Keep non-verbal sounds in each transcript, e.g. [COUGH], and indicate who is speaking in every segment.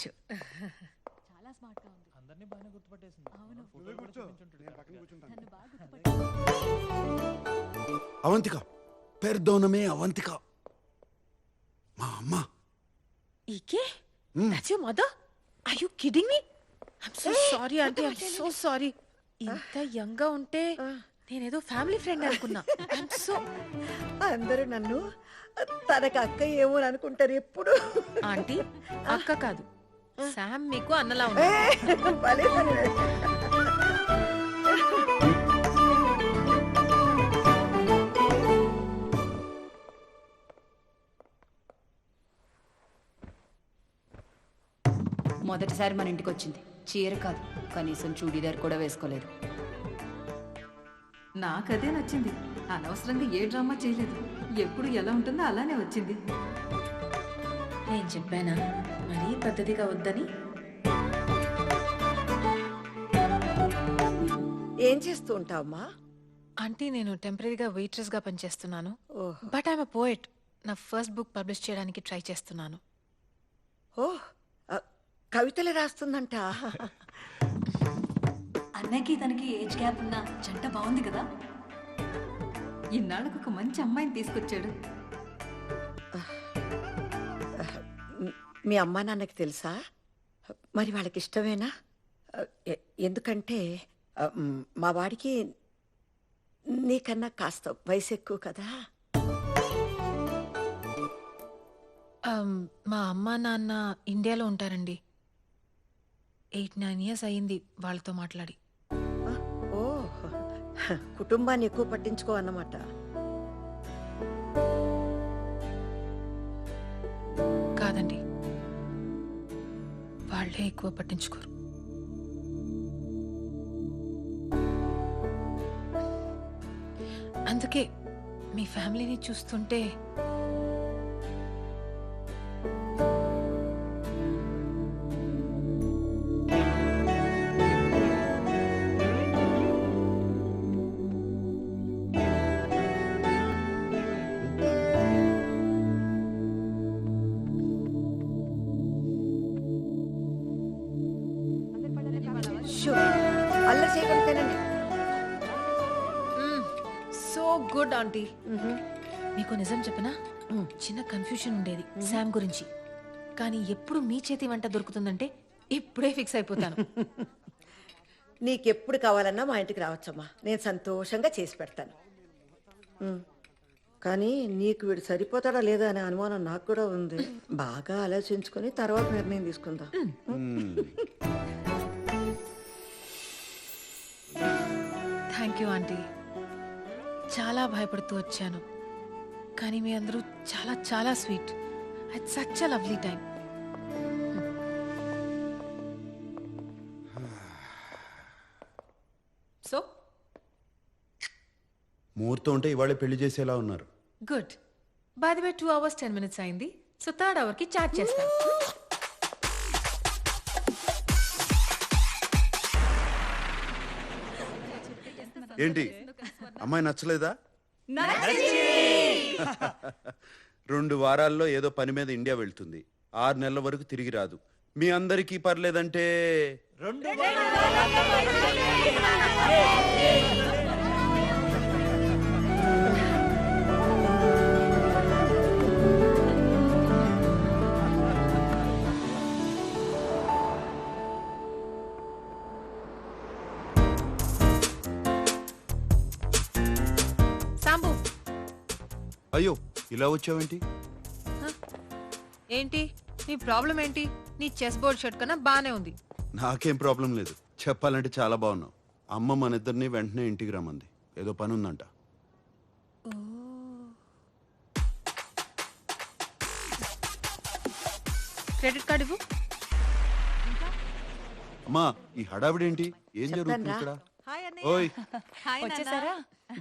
Speaker 1: చాలా స్మార్ట్గా ఉంది.
Speaker 2: అందరినీ బాగానే గుర్తుపట్టేసింది.
Speaker 1: అవును.
Speaker 2: ఫోటోలు కూడా చూపించుంటుంది
Speaker 1: నన్ను బాగా
Speaker 3: అవంతిక పెర్దోనమే అవంతిక. మా అమ్మ.
Speaker 4: ఈకే. That's your mother are you kidding me I'm so sorry aunty I'm so sorry ఇంత యంగ్గా ఉంటే నేనేదో ఫ్యామిలీ ఫ్రెండ్ అనుకున్నా. సో
Speaker 5: అందరూ నన్ను తనకు అక్క ఏమో అని అనుకుంటారు ఎప్పుడు.
Speaker 4: ఆంటీ అక్క కాదు. శామ్ మీకు అన్నలా ఉంది.
Speaker 6: మొదటిసారి మన ఇంటికి వచ్చింది. చీర కాదు కనీసం చూడీదార్ కూడా వేసుకోలేదు.
Speaker 7: నాకదే నచ్చింది. అనవసరంగా ఏ డ్రామా చేయలేదు. ఎప్పుడు ఎలా ఉంటుందో అలానే వచ్చింది.
Speaker 4: నేను చెప్పానా? మరీ పద్ధతిగా వద్దని
Speaker 5: ఏం చేస్తూ ఉంటావమ్మా
Speaker 4: ఆంటీ నేను టెంపరీగా వెయిట్రెస్గా పనిచేస్తున్నాను.
Speaker 5: ఓహ్.
Speaker 4: But I'm poet. నా ఫస్ట్ బుక్ పబ్లిష్ చేయడానికి ట్రై చేస్తున్నాను.
Speaker 5: ఓ ఆ, కవితలు రాస్తుందంట.
Speaker 1: అన్నకి తనకి ఏజ్ గ్యాప్ ఉన్న జంట బాగుంది కదా?
Speaker 7: ఇన్నాళ్ళకు ఒక మంచి అమ్మాయిని తీసుకొచ్చాడు.
Speaker 5: మ్, అమ్మా నాన్నకి తెలుసా? మరి వాళ్ళకి ఇష్టమేనా ఎందుకంటే మ్, వాడికి నీకన్నా కాస్త వయసు ఎక్కువ కదా
Speaker 4: మా అమ్మ నాన్న ఇండియాలో ఉంటారండి. ఎయిట్ నైన్ ఇయర్స్ అయ్యింది వాళ్ళతో మాట్లాడి.
Speaker 5: ఓ కుటుంబాన్ని ఎక్కువ పట్టించుకో అన్నమాట.
Speaker 4: కాదండి. వాళ్ళే ఎక్కువ పట్టించుకోరు. అందుకే మీ ఫ్యామిలీని చూస్తుంటే
Speaker 5: చేయకుండా తినండి
Speaker 4: సో గుడ్ ఆంటీ. మీకు నిజం చెప్పనా? చిన్న కన్ఫ్యూషన్ ఉండేది శామ్ గురించి. కానీ ఎప్పుడు మీ చేతి వంట దొరుకుతుందంటే ఇప్పుడే ఫిక్స్ అయిపోతాను. [LAUGHS]
Speaker 5: నీకెప్పుడు కావాలన్నా మా ఇంటికి రావచ్చమ్మా. నేను సంతోషంగా చేసి పెడతాను. ఉమ్. కానీ నీకు వీడు సరిపోతాడా లేదా అనే అనుమానం నాకు కూడా ఉంది. బాగా ఆలోచించుకొని తర్వాత నిర్ణయం తీసుకుందాం.
Speaker 4: Thank you aunty. చాలా భయపడుతూ వచ్చాను. కానీ మీ అందరూ చాలా చాలా sweet. At such a lovely time so
Speaker 3: ముహూర్తం ఉంటే ఇవాళే పెళ్ళి చేసేలా ఉన్నారు.
Speaker 4: Good by the way two hours ten minutes అయింది. సో థర్డ్ అవర్కి చార్జ్ చేస్తాను.
Speaker 3: ఏంటి? అమ్మాయి నచ్చలేదా? [LAUGHS] రెండు వారాల్లో ఏదో పని మీద ఇండియా వెళ్తుంది. ఆరు నెలల వరకు తిరిగి రాదు. మీ అందరికీ పర్లేదంటే?
Speaker 4: సాంబు
Speaker 3: అయ్యో ఇలా వచ్చావేంటి?
Speaker 4: ఏంటి? నీ ప్రాబ్లం ఏంటి? నీ చెస్ బోర్డ్ షర్ట్ కన్నా బానే ఉంది.
Speaker 3: నాకేం ప్రాబ్లం లేదు. చెప్పాలంటే చాలా బాగున్నావు. అమ్మ మన ఇద్దరిని వెంటనే ఇంటికి రమ్మంది. ఏదో పని ఉందంట
Speaker 4: క్రెడిట్ కార్డ్ ఇవ్వు.
Speaker 3: అమ్మా ఈ హడావిడేంటి? ఏం జరుగుతుంది. ఇక్కడ? ఓయ్.
Speaker 1: వచ్చేసారా?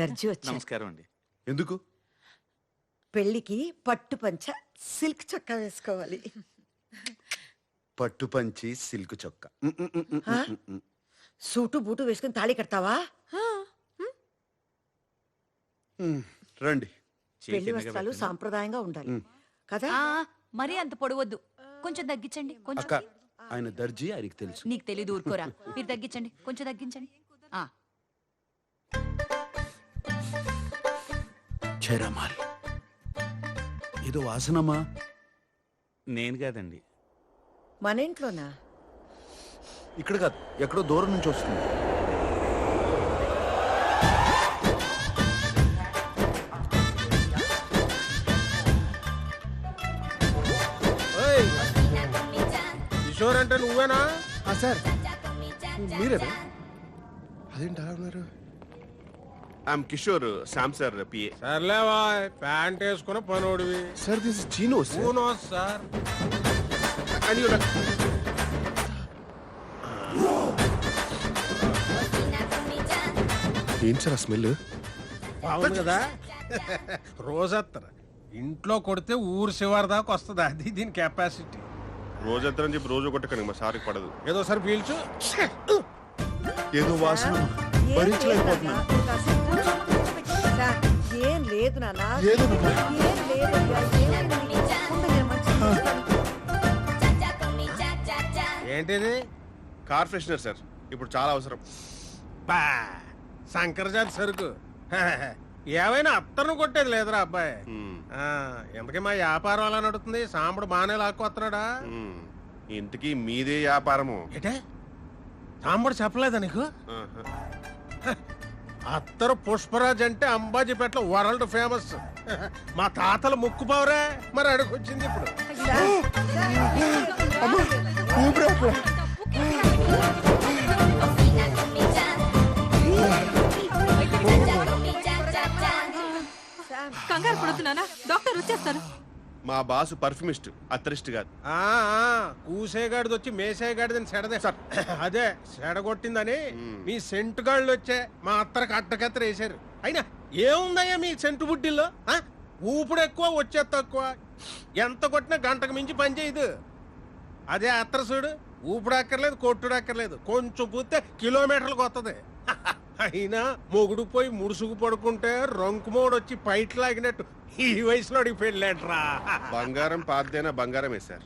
Speaker 5: దర్జీ వచ్చా
Speaker 2: నమస్కారం అండి.
Speaker 3: ఎందుకు?
Speaker 5: పెళ్ళికి పట్టు పంచ సిల్క్ చొక్కా వేసుకోవాలి.
Speaker 3: పట్టు పంచి సిల్క్ చొక్క.
Speaker 5: ఆ? సూటు బూటు వేసుకుని తాళి కడతావా?
Speaker 3: రండి.
Speaker 5: పెళ్ళి వస్త్రాలు సాంప్రదాయంగా ఉండాలి. కదా?
Speaker 1: ఆ, మరీ అంత పొడవద్దు. కొంచెం తగ్గించండి కొంచెం.
Speaker 3: అక్క ఆయన దర్జీ ఆయనకి తెలుసు.
Speaker 6: నీకు తెలియదు ఊరుకోరా. మీరు తగ్గించండి కొంచెం తగ్గించండి. ఆ.
Speaker 3: చేరమాల్. ఇది వాసనమా
Speaker 8: నేను కాదండి.
Speaker 5: మన ఇంట్లోనా?
Speaker 3: ఇక్కడ కాదు ఎక్కడో దూరం నుంచి వస్తుంది.
Speaker 2: కిషోర్ అంటే నువ్వేనా?
Speaker 9: సార్. మీరేనా? అదేంటి అలా ఉన్నారు?
Speaker 10: I'm Kishore Sam sir PA
Speaker 2: సర్లేవా pant వేసుకున్న పనోడివి.
Speaker 9: Sir this chino sir.
Speaker 2: పూనో sir.
Speaker 9: ఏంటి సార్ ఆ స్మెల్?
Speaker 2: బాగుంది కదా. రోజత్తర ఇంట్లో కొడితే ఊరు శివారి దాకా వస్తుంది? అది దీని కెపాసిటీ
Speaker 10: రోజంతా అని చెప్పి రోజు కొట్టకండి మా సార్కి పడదు.
Speaker 2: ఏదో సార్ పీల్చు.
Speaker 3: ఏదో వాసన.
Speaker 5: ఏం లేదు నాన్న. ఏం చూస్తాను.
Speaker 2: ఏంటిది?
Speaker 10: Car freshener sir. ఇప్పుడు చాలా అవసరం.
Speaker 2: బా శంకరజాతి సరుకు. [LAUGHS] ఏమైనా అత్తను కొట్టేది లేదురా అబ్బాయి. ఆ, ఎంతకీ మా వ్యాపారం అలా నడుతుంది? సాంబడు బాగానే లాక్కొస్తున్నాడా?
Speaker 10: మ్మ్. ఇంతకీ మీదే వ్యాపారము.
Speaker 2: ఏటే? సాంబడు చెప్పలేదా నీకు?
Speaker 10: ఆహా.
Speaker 2: అత్తరు పుష్పరాజ్ అంటే అంబాజీపేటలో వరల్డ్ ఫేమస్. మా తాతల ముక్కు పవరే. మరి అడుగొచ్చింది ఇప్పుడు.
Speaker 1: కంగారు పడుతున్నానా డాక్టర్ వచ్చేస్తారు.
Speaker 10: మా బాసు పర్ఫ్యూమిస్ట్ అత్తరిస్ట్ కాదు
Speaker 2: కూసేగాడిది వచ్చి మేసేగాడిదని సెడదే. సార్. అదే సెడగొట్టిందని మీ సెంటు గాళ్ళు వచ్చే మా అత్తరికి అట్టకత్తర వేశారు. అయినా ఏముందయ్యా మీ సెంటు బుడ్డిల్లో? ఆ? ఊపుడు ఎక్కువ వచ్చే తక్కువ. ఎంత కొట్టినా గంటకు మించి పని చేయదు. అదే అత్తర చూడు ఊపుడు అక్కర్లేదు కొట్టుడు అక్కర్లేదు. కొంచెం పూస్తే కిలోమీటర్లకు వస్తుంది [LAUGHS] అయినా మొగుడు పోయి ముడుసుకు పడుకుంటే రంకుమోడు వచ్చి పైట్ లాగినట్టు ఈ వయసులో అడిగి పెళ్ళేట్రా?
Speaker 10: బంగారం పాతదైనా బంగారమే సార్?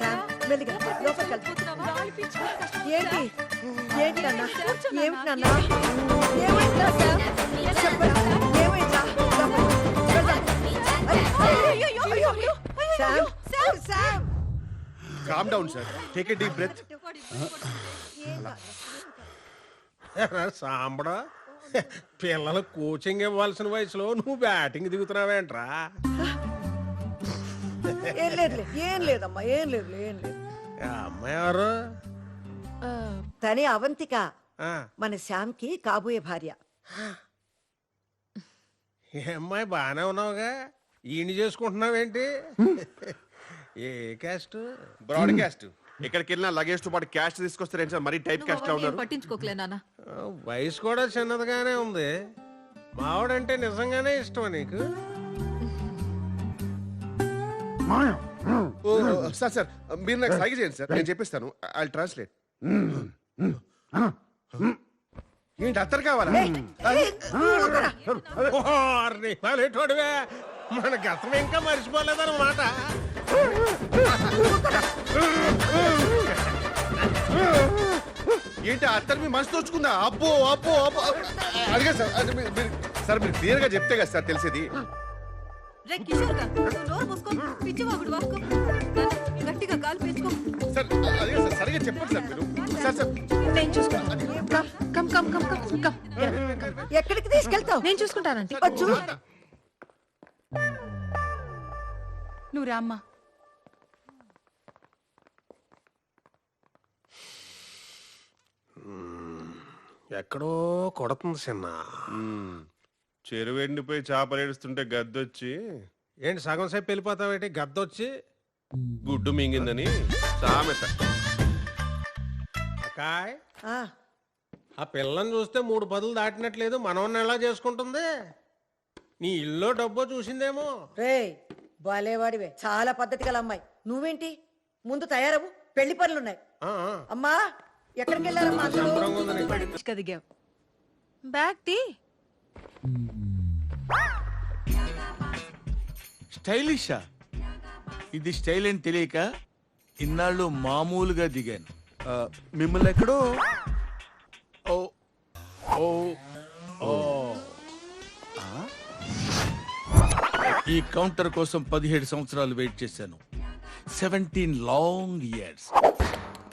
Speaker 5: సార్, మెల్లిగా, లోపలికి వెళ్ళు. ఏంటి? ఏంటి నాన్న? ఏమిటి నాన్న? ఏమైందా చెప్పరా? ఏమైందా.
Speaker 10: Calm down sir take a deep breath
Speaker 2: సాంబడా. పిల్లలు కోచింగ్ ఇవ్వాల్సిన వయసులో నువ్వు బ్యాటింగ్ దిగుతున్నావేంట్రా?
Speaker 5: ఏం లేదులే ఏం లేదమ్మా ఏం లేదు ఏం లేదు.
Speaker 2: అమ్మాయి ఎవరు?
Speaker 5: తనే అవంతిక.
Speaker 2: ఆ,
Speaker 5: మన శ్యామ్కి కాబోయే భార్య.
Speaker 2: అమ్మాయి బాగానే ఉన్నావుగా? ఈయన చేసుకుంటున్నావేంటి? ఏ క్యాస్ట్
Speaker 10: బ్రాడ్కాస్ట్. ఎక్కడికి వెళ్ళినా లగేజ్తో పాటు క్యాష్ తీసుకొస్తారు ఏంటి సార్ మరీ టైప్ క్యాస్ట్ లా ఉన్నారు
Speaker 1: పట్టించుకోకలే నాన్న
Speaker 2: వయసు కూడా చిన్నదిగానే ఉంది మావాడంటే నిజంగానే ఇష్టమా నీకు
Speaker 10: ఓ, సార్ సార్ మీరు నాకు సైగ చేయండి సార్ నేను చెప్పిస్తాను ఐ ట్రాన్స్లేట్ ఏంటి అత్తరు కావాలా.
Speaker 2: మన గతం ఇంకా మర్చిపోలేదన్నమాట
Speaker 10: ఏంటి అత్తరు మీ మనసు తోచుకుందా అబ్బో అబ్బో అబ్బో అడిగా సార్ అది మీరు- మీరు- సార్ మీరు క్లియర్గా చెప్తే కదా సార్ తెలిసేది
Speaker 1: రే కిషోర్గా నోరు మూసుకో పిచ్చి వాగుడు వాసుకో నాన్న, గట్టిగా కాలు పెంచుకో
Speaker 10: సార్ అడిగా సార్ సరిగా చెప్పండి సార్ మీరు సార్ సార్
Speaker 4: నేను చూసుకుంటాను come come come come come come
Speaker 5: ఎక్కడికి తీసుకెళ్తావు
Speaker 4: నేను చూసుకుంటానంటే
Speaker 5: వచ్చు
Speaker 6: నువ్వు రామ్మా.
Speaker 2: ఎక్కడో కొడుతుంది చిన్న.
Speaker 10: చెరువు ఎండిపోయి చేపలు ఏడుస్తుంటే గద్దొచ్చి.
Speaker 2: ఏంటి సగం సేపు వెళ్ళిపోతావేంటి గద్దొచ్చి?
Speaker 10: గుడ్డు మింగిందని సామెత.
Speaker 2: అకాయ్
Speaker 5: ఆ,
Speaker 2: ఆ పిల్లని చూస్తే మూడు పదులు దాటినట్లేదు మనవన్న ఎలా చేసుకుంటుంది? నీ ఇల్లు డబ్బో చూసిందేమో.
Speaker 5: రేయ్ బాలేవాడివే చాలా పద్ధతి గల అమ్మాయి. నువ్వేంటి? ముందు తయారవు పెళ్ళి పనులున్నాయి. అమ్మా ఎక్కడికి వెళ్ళారమ్మా
Speaker 4: బ్యాగ్ తీ.
Speaker 8: స్టైలిషా? ఇది స్టైల్ అని తెలియక
Speaker 11: ఇన్నాళ్ళు మామూలుగా దిగాను.
Speaker 3: మిమ్మల్ని ఎక్కడో
Speaker 11: ఓ ఓ ఈ కౌంటర్ కోసం పదిహేడు సంవత్సరాలు వెయిట్ చేశాను. Seventeen long years